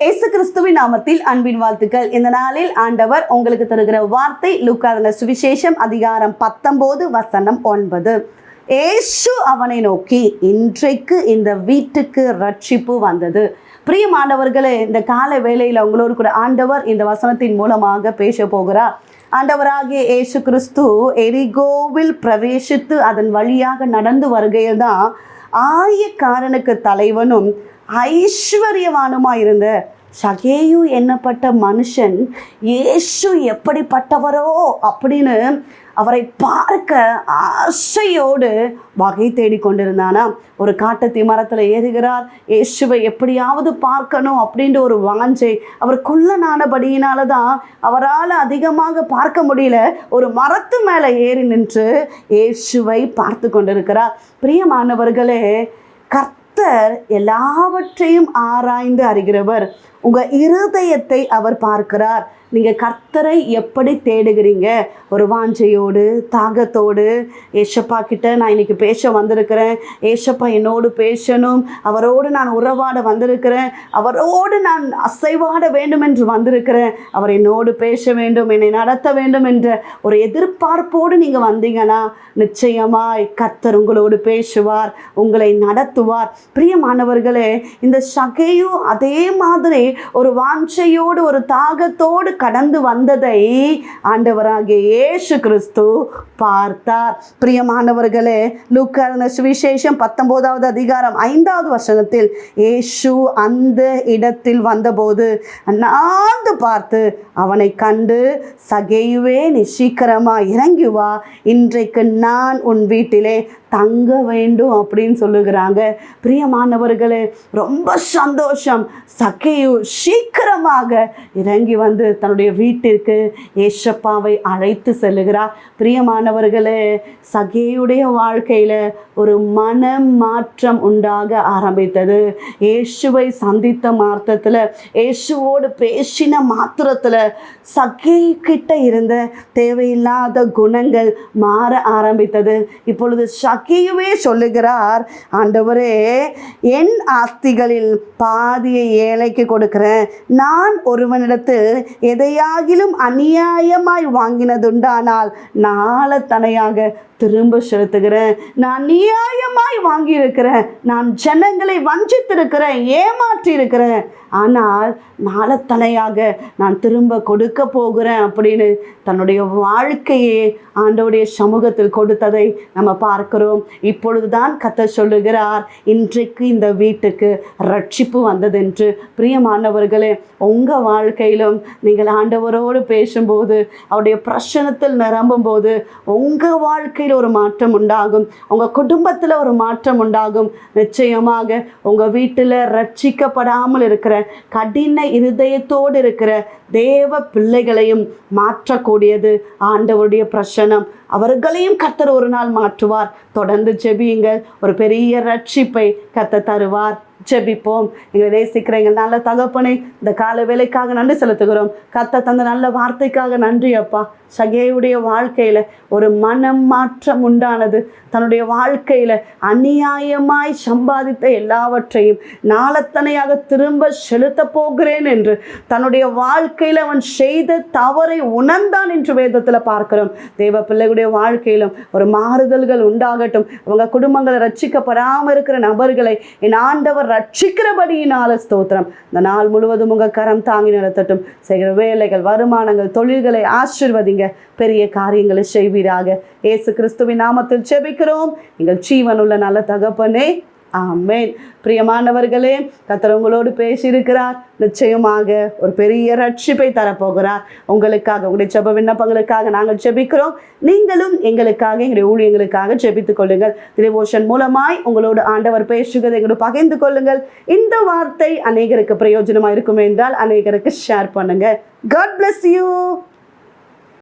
இயேசு கிறிஸ்துவின் நாமத்தில் அன்பின் வாழ்த்துக்கள். இந்த நாளில் ஆண்டவர் உங்களுக்கு தருகிற வார்த்தை லுக்காதன சுவிசேஷம் அதிகாரம் பத்தொன்பது வசனம் ஒன்பது. ஏசு அவனை நோக்கி இன்றைக்கு இந்த வீட்டுக்கு ரட்சிப்பு வந்தது. பிரியமானவர்களே இந்த கால வேளையில் உங்களோடு கூட ஆண்டவர் இந்த வசனத்தின் மூலமாக பேச போகிறார். ஆண்டவராகிய ஏசு கிறிஸ்து எரிகோவில் பிரவேசித்து அதன் வழியாக நடந்து வருகையில் ஆயக்காரனுக்கு தலைவனும் ஐஸ்வர்யவானுமாய் இருந்த சகேயு என்னப்பட்ட மனுஷன் இயேசு எப்படிப்பட்டவரோ அப்படின்னு அவரை பார்க்க ஆசையோடு வகை தேடி கொண்டிருந்தானா? ஒரு காட்டத்தி மரத்தில் ஏறுகிறார். இயேசுவை எப்படியாவது பார்க்கணும் அப்படின்ற ஒரு வாஞ்சை அவர் குள்ளனானபடியினால தான் அவரால் அதிகமாக பார்க்க முடியல. ஒரு மரத்து மேலே ஏறி நின்று இயேசுவை பார்த்து கொண்டிருக்கிறார். பிரியமானவர்களே கர்த்தர் எல்லாவற்றையும் ஆராய்ந்து அறிகிறவர். உங்கள் இருதயத்தை அவர் பார்க்கிறார். நீங்கள் கர்த்தரை எப்படி தேடுகிறீங்க? ஒரு வாஞ்சையோடு தாகத்தோடு. ஏஷப்பா கிட்ட நான் இன்றைக்கி பேச வந்திருக்கிறேன். ஏஷப்பா என்னோடு பேசணும். அவரோடு நான் உறவாட வந்திருக்கிறேன். அவரோடு நான் அசைவாட வேண்டும் என்று வந்திருக்கிறேன். அவர் என்னோடு பேச வேண்டும் என்னை நடத்த வேண்டும் என்ற ஒரு எதிர்பார்ப்போடு நீங்கள் வந்தீங்கன்னா நிச்சயமாய் கர்த்தர் உங்களோடு பேசுவார் உங்களை நடத்துவார். பிரியமானவர்களே இந்த சகையும் அதே மாதிரி ஒரு வாஞ்சையோடு ஒரு தாகத்தோடு கடந்து வந்ததை ஆண்டவராகிய இயேசு கிறிஸ்து பார்த்தார். பிரியமானவர்களே லூக்கான சுவிசேஷம் பத்தொன்பதாவது அதிகாரம் ஐந்தாவது வசனத்தில் இயேசு அந்த இடத்தில் வந்தபோது அண்ணாந்து பார்த்து அவனை கண்டு சகையுவே நீ சீக்கிரமா இறங்கி வா. இன்றைக்கு நான் உன் வீட்டிலே தங்க வேண்டும் அப்படின்னு சொல்லுகிறாங்க. பிரியமானவர்களே ரொம்ப சந்தோஷம். சக்கையு சீக்கிரமாக இறங்கி வந்து தன்னுடைய வீட்டிற்கு ஏசப்பாவை அழைத்து செல்லுகிறார். பிரியமானவர்களே சகையுடைய வாழ்க்கையில் ஒரு மன மாற்றம் உண்டாக ஆரம்பித்தது. இயேசுவை சந்தித்த மாத்திரத்தில் இயேசுவோடு பேசின மாத்திரத்தில் சகை கிட்ட இருந்த தேவையில்லாத குணங்கள் மாற ஆரம்பித்தது. இப்பொழுது சகியுவே சொல்லுகிறார். ஆண்டவரே என் ஆஸ்திகளில் பாதியை ஏழைக்கு கொடுக்கிறேன். நான் ஒருவனிடத்தில் எதையாகிலும் அநியாயமாய் வாங்கினதுண்டானால் நாளத்தனையாக திரும்ப செலுத்துகிறேன். நான் நியாயமாய் வாங்கியிருக்கிறேன். நான் ஜனங்களை வஞ்சித்திருக்கிறேன் ஏமாற்றியிருக்கிறேன். ஆனால் நாளத்தனையாக நான் திரும்ப கொடுக்க போகிறேன் அப்படின்னு தன்னுடைய வாழ்க்கையே ஆண்டோடைய சமூகத்தில் கொடுத்ததை நம்ம பார்க்கிறோம். இப்பொழுதுதான் கத்த சொல்லுகிறார் இன்றைக்கு இந்த வீட்டுக்கு ரட்சிப்பு வந்ததென்று. பிரியமானவர்களே உங்கள் வாழ்க்கையிலும் நீங்கள் ஆண்டவரோடு பேசும்போது அவருடைய பிரச்சனத்தில் நிரம்பும் போது உங்கள் வாழ்க்கை வாழ்க்கையில் ஒரு மாற்றம் உண்டாகும். உங்கள் குடும்பத்தில் ஒரு மாற்றம் உண்டாகும். நிச்சயமாக உங்கள் வீட்டில் ரட்சிக்கப்படாமல் இருக்கிற கடின இருதயத்தோடு இருக்கிற தேவ பிள்ளைகளையும் மாற்றக்கூடியது ஆண்டவருடைய பிரசனம். அவர்களையும் கத்தர் ஒரு நாள் மாற்றுவார். தொடர்ந்து ஜெபியுங்கள். ஒரு பெரிய ரட்சிப்பை கத்த தருவார். ஜெபிப்போம். எங்களை நேசிக்கிற எங்கள் நல்ல தகப்பனை இந்த கால வேலைக்காக நன்றி செலுத்துகிறோம். கத்த தந்த நல்ல வார்த்தைக்காக நன்றி அப்பா. சகேவுடைய வாழ்க்கையில் ஒரு மனம் மாற்றம் உண்டானது. தன்னுடைய வாழ்க்கையில் அநியாயமாய் சம்பாதித்த எல்லாவற்றையும் நாளத்தனையாக திரும்ப செலுத்த போகிறேன் என்று தன்னுடைய வாழ்க்கையில் அவன் செய்த தவறை உணர்ந்தான் என்று வேதத்தில் பார்க்கிறோம். தேவ அவங்களுடைய வாழ்க்கையிலும் ஒரு மாறுதல்கள் உண்டாகட்டும். அவங்க குடும்பங்களை ரட்சிக்கப்படாமல் இருக்கிற நபர்களை என் ஆண்டவர் ரட்சிக்கிறபடியினால ஸ்தோத்திரம். இந்த நாள் முழுவதும் உங்கள் கரம் தாங்கி நடத்தட்டும் செய்கிற வேலைகள் வருமானங்கள் தொழில்களை ஆசிர்வதிங்க. பெரிய காரியங்களை செய்வீராக. இயேசு கிறிஸ்துவின் நாமத்தில் செபிக்கிறோம் எங்கள் ஜீவனுள்ள நல்ல தகப்பனே ஆமேன். பிரியமானவர்களே கத்தர் உங்களோடு பேசியிருக்கிறார். நிச்சயமாக ஒரு பெரிய ரட்சிப்பை தரப்போகிறார். உங்களுக்காக உங்களுடைய செப விண்ணப்பங்களுக்காக நாங்கள் ஜெபிக்கிறோம். நீங்களும் எங்களுக்காக எங்களுடைய ஊழியங்களுக்காக ஜெபித்துக் கொள்ளுங்கள். திரிவோஷன் மூலமாய் உங்களோடு ஆண்டவர் பேசுகிறது எங்களோட பகிர்ந்து கொள்ளுங்கள். இந்த வார்த்தை அநேகருக்கு பிரயோஜனமாக இருக்கும் என்றால் அநேகருக்கு ஷேர் பண்ணுங்கள் காட் பிளஸ் யூ